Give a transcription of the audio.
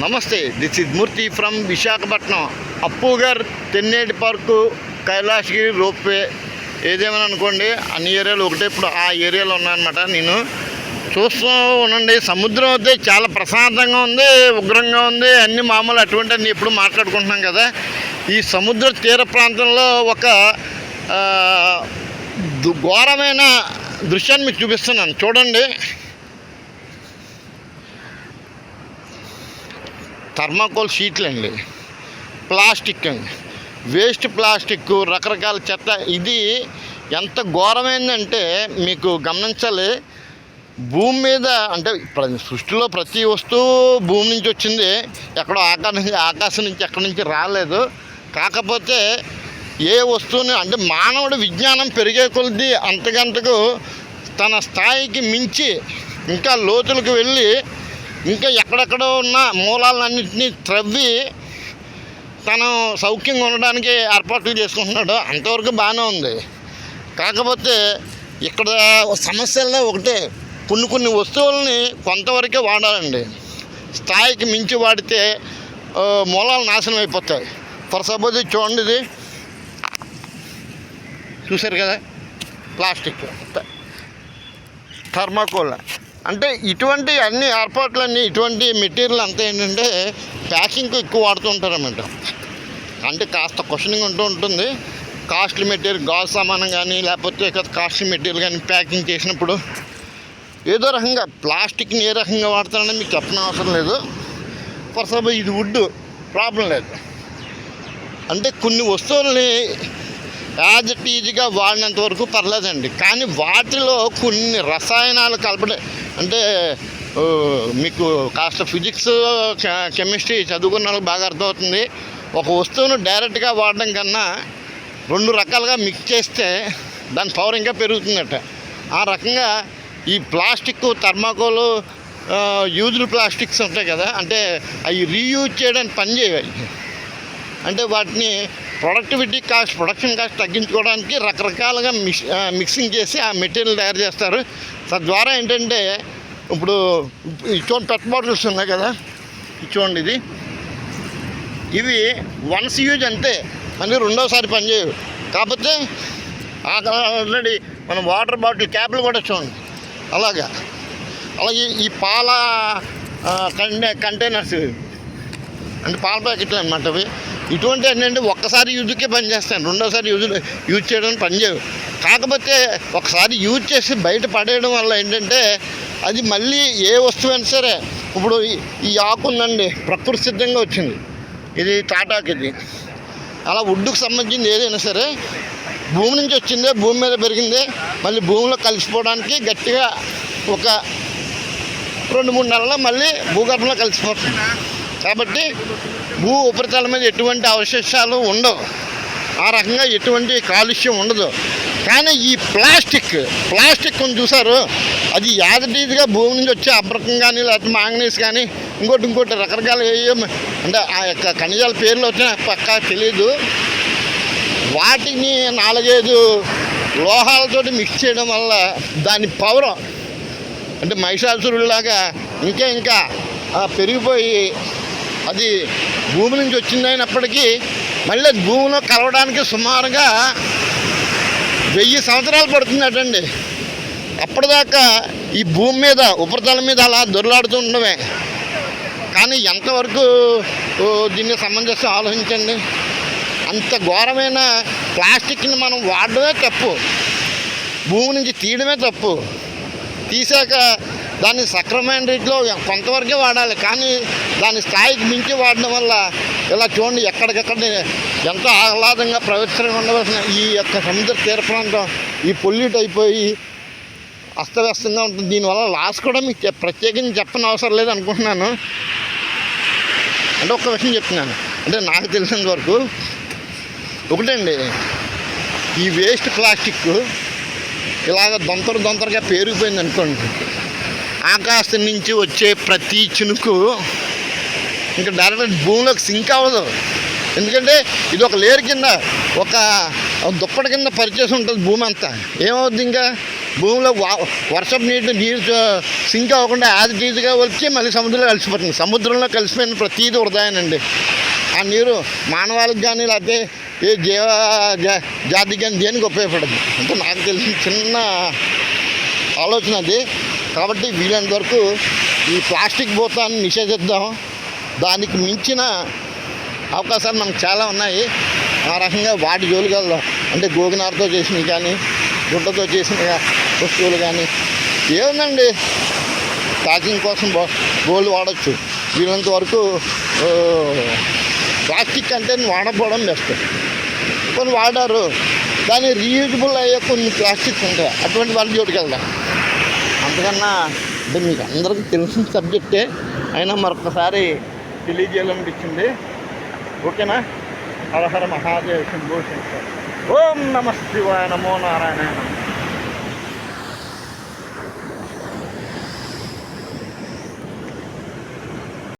నమస్తే this is Murthy from Visakhapatnam. Appughar Tenneti park Kailasagiri ropeway. ఏదేమైనా అనుకోండి అన్ని ఏరియాలు ఒకటే ఇప్పుడు ఆ ఏరియాలో ఉన్నాయన్నమాట నేను. చూస్తూ ఉండండి సముద్రం అయితే చాలా ప్రశాంతంగా ఉంది ఉగ్రంగా ఉంది అన్ని మామూలు అటువంటి అన్ని ఎప్పుడు మాట్లాడుకుంటున్నాం కదా. ఈ సముద్ర తీర ప్రాంతంలో ఒక దు- ఘోరమైన దృశ్యాన్ని మీకు చూపిస్తున్నాను. చూడండి. థర్మాకోల్ షీట్లు అండి. ప్లాస్టిక్ అండి. వేస్ట్ ప్లాస్టిక్ రకరకాల చెత్త. ఇది ఎంత ఘోరమైందంటే మీకు గమనించాలి. భూమి మీద అంటే సృష్టిలో ప్రతి వస్తువు భూమి నుంచి వచ్చింది. ఎక్కడో ఆకాశం నుంచి ఆకాశం నుంచి ఎక్కడి నుంచి రాలేదు. కాకపోతే ఏ వస్తువుని అంటే మానవుడి విజ్ఞానం పెరిగే కొలది అంతకంతకు తన స్థాయికి మించి ఇంకా లోతులకు వెళ్ళి ఇంకా ఎక్కడెక్కడో ఉన్న మూలాలన్నింటినీ త్రవ్వి తను సౌఖ్యంగా ఉండడానికి ఏర్పాట్లు చేసుకుంటున్నాడు. అంతవరకు బాగానే ఉంది. కాకపోతే ఇక్కడ సమస్యల్లో ఒకటే కొన్ని కొన్ని వస్తువుల్ని కొంతవరకే వాడాలండి. స్థాయికి మించి వాడితే మూలాలు నాశనం అయిపోతాయి. ఫర్ సపోజ్ చూడండి ఇది. చూశారు కదా? ప్లాస్టిక్. థర్మాకోల్. అంటే ఇటువంటి అన్ని ఏర్పాట్లన్నీ ఇటువంటి మెటీరియల్ అంతా ఏంటంటే ప్యాకింగ్కి ఎక్కువ వాడుతుంటారన్నమాట. అంటే కాస్త క్వశ్చనింగ్ ఉంటూ ఉంటుంది. కాస్ట్లీ మెటీరియల్ గాజు సామానం కానీ లేకపోతే కాస్ట్లీ మెటీరియల్ కానీ ప్యాకింగ్ చేసినప్పుడు ఏదో రకంగా ప్లాస్టిక్ని ఏ రకంగా వాడతారని మీకు చెప్పిన అవసరం లేదు. ఫర్ సపోజ్ ఇది వుడ్ ప్రాబ్లం లేదు. అంటే కొన్ని వస్తువుల్ని యాజ్ ఇట్ ఈజీగా వాడినంత వరకు పర్లేదండి. కానీ వాటిలో కొన్ని రసాయనాలు కలపడం అంటే మీకు కాస్త ఫిజిక్స్ కెమిస్ట్రీ చదువుకున్న వాళ్ళకి బాగా అర్థమవుతుంది. ఒక వస్తువును డైరెక్ట్గా వాడడం కన్నా రెండు రకాలుగా మిక్స్ చేస్తే దాని పవర్ ఇంకా పెరుగుతుందట. ఆ రకంగా ఈ ప్లాస్టిక్ థర్మాకోలు యూజ్డ్ ప్లాస్టిక్స్ ఉంటాయి కదా అంటే అవి రీయూజ్ చేయడానికి పని అంటే వాటిని ప్రొడక్టివిటీ కాస్ట్ ప్రొడక్షన్ కాస్ట్ తగ్గించుకోవడానికి రకరకాలుగా మిక్స్ మిక్సింగ్ చేసి ఆ మెటీరియల్ తయారు చేస్తారు. తద్వారా ఏంటంటే ఇప్పుడు ఈ పెట్ బాటిల్స్ ఉన్నాయి కదా చూడండి ఇది. ఇవి వన్స్ యూజ్ అంతే మళ్ళీ రెండోసారి పనిచేయవు కాకపోతే ఆల్రెడీ మనం వాటర్ బాటిల్ క్యాప్లు కూడా చూడండి. అలాగా. అలాగే ఈ పాల కంటే కంటైనర్స్ అంటే పాల ప్యాకెట్లు అనమాట అవి. ఇటువంటి ఏంటంటే ఒక్కసారి యూజ్కే పనిచేస్తాను రెండోసారి యూజ్ యూజ్ చేయడానికి పనిచేయవు కాకపోతే ఒకసారి యూజ్ చేసి బయట పడేయడం వల్ల ఏంటంటే అది మళ్ళీ ఏ వస్తువైనా సరే ఇప్పుడు ఈ- ఆకు ఉందండి ప్రకృతి సిద్ధంగా వచ్చింది. ఇది తాటాకు ఇది. అలా వుడ్డుకు సంబంధించింది ఏదైనా సరే భూమి నుంచి వచ్చిందే భూమి మీద పెరిగిందే మళ్ళీ భూమిలో కలిసిపోవడానికి గట్టిగా ఒక రెండు మూడు నెలల్లో మళ్ళీ భూగర్భంలో కలిసిపోతుంది. కాబట్టి భూ ఉపరితలం మీద ఎటువంటి అవశేషాలు ఉండవు. ఆ రకంగా ఎటువంటి కాలుష్యం ఉండదు. కానీ ఈ ప్లాస్టిక్ ప్లాస్టిక్ కొన్ని చూసారు అది యాదటీదిగా భూమి నుంచి వచ్చే అబ్రకం కానీ లేకపోతే మాంగనీస్ కానీ ఇంకోటి ఇంకోటి రకరకాల అంటే ఆ యొక్క ఖనిజాల పేర్లు వచ్చినా పక్కా తెలియదు వాటిని నాలుగైదు లోహాలతోటి మిక్స్ చేయడం వల్ల దాని పవర్ అంటే మహిషాసురుడిలాగా ఇంకా ఇంకా పెరిగిపోయి అది భూమి నుంచి వచ్చిందైనప్పటికీ మళ్ళీ భూమిలో కలవడానికి సుమారుగా వెయ్యి సంవత్సరాలు పడుతుందటండి. అప్పటిదాకా ఈ భూమి మీద ఉపరితలం మీద అలా దొరలాడుతూ ఉండమే కానీ ఎంతవరకు దీన్ని సమంజసం ఆలోచించండి. అంత ఘోరమైన ప్లాస్టిక్ని మనం వాడడమే తప్పు. భూమి నుంచి తీయడమే తప్పు. తీసాక దాన్ని సక్రమైన రీతిలో కొంతవరకే వాడాలి. కానీ దాని స్థాయికి మించి వాడడం వల్ల ఇలా చూడండి ఎక్కడికక్కడ ఎంతో ఆహ్లాదంగా ప్రవేశంగా ఉండవలసిన ఈ యొక్క సముద్ర తీర ప్రాంతం ఈ పొల్యూట్ అయిపోయి అస్తవ్యస్తంగా ఉంటుంది. దీనివల్ల లాస్ కూడా మీకు ప్రత్యేకించి చెప్పని అవసరం లేదు అనుకుంటున్నాను. అంటే ఒక్క విషయం చెప్తున్నాను. అంటే నాకు తెలిసినంత వరకు ఒకటండి ఈ వేస్ట్ ప్లాస్టిక్ ఇలాగ దొంతర దొంతరగా పేరుకుపోయింది అనుకోండి ఆకాశం నుంచి వచ్చే ప్రతి చినుకు ఇంకా డైరెక్ట్ భూమిలోకి సింక్ అవ్వదు. ఎందుకంటే ఇది ఒక లేయర్ కింద ఒక దుప్పటి కింద పరిచేసి ఉంటుంది భూమి అంతా. ఏమవుద్ది ఇంకా? భూమిలో వర్షపు నీటి నీరు సింక్ అవ్వకుండా యాజ్ ఈజీగా వచ్చి మళ్ళీ సముద్రంలో కలిసిపోతుంది. సముద్రంలో కలిసిపోయిన ప్రతీది వృధాయనండి. ఆ నీరు మానవాళికి కానీ లేకపోతే ఏ జీవ జా- జాతికి కానీ దేనికి ఉపయోగపడదు. అంటే నాకు తెలిసిన చిన్న ఆలోచన అది. కాబట్టి వీలైనంత వరకు ఈ ప్లాస్టిక్ భూతాన్ని నిషేధిద్దాం. దానికి మించిన అవకాశాలు మనకు చాలా ఉన్నాయి. ఆ రకంగా వాటి జోలికి వెళ్దాం. అంటే గోగినారతో చేసినవి కానీ గుడ్డతో చేసిన వస్తువులు కానీ ఏముందండి? ప్యాకింగ్ కోసం గోల్డ్ వాడచ్చు. వీలంత వరకు ప్లాస్టిక్ అంటే వాడకపోవడం బెస్ట్. కొన్ని వాడారు. దాన్ని రీయూజబుల్ అయ్యే కొన్ని ప్లాస్టిక్స్ ఉంటాయి. అటువంటి వాళ్ళ జోలికి వెళ్దాం. అంతకన్నా అంటే మీకు అందరికీ తెలిసిన సబ్జెక్టే. అయినా మరొకసారి తెలియజేయాలనిపించింది. ఓకేనా? హరహర మహాదేవ్ శంభూ శంకర్. ఓం నమ శివాయ నమో నారాయణ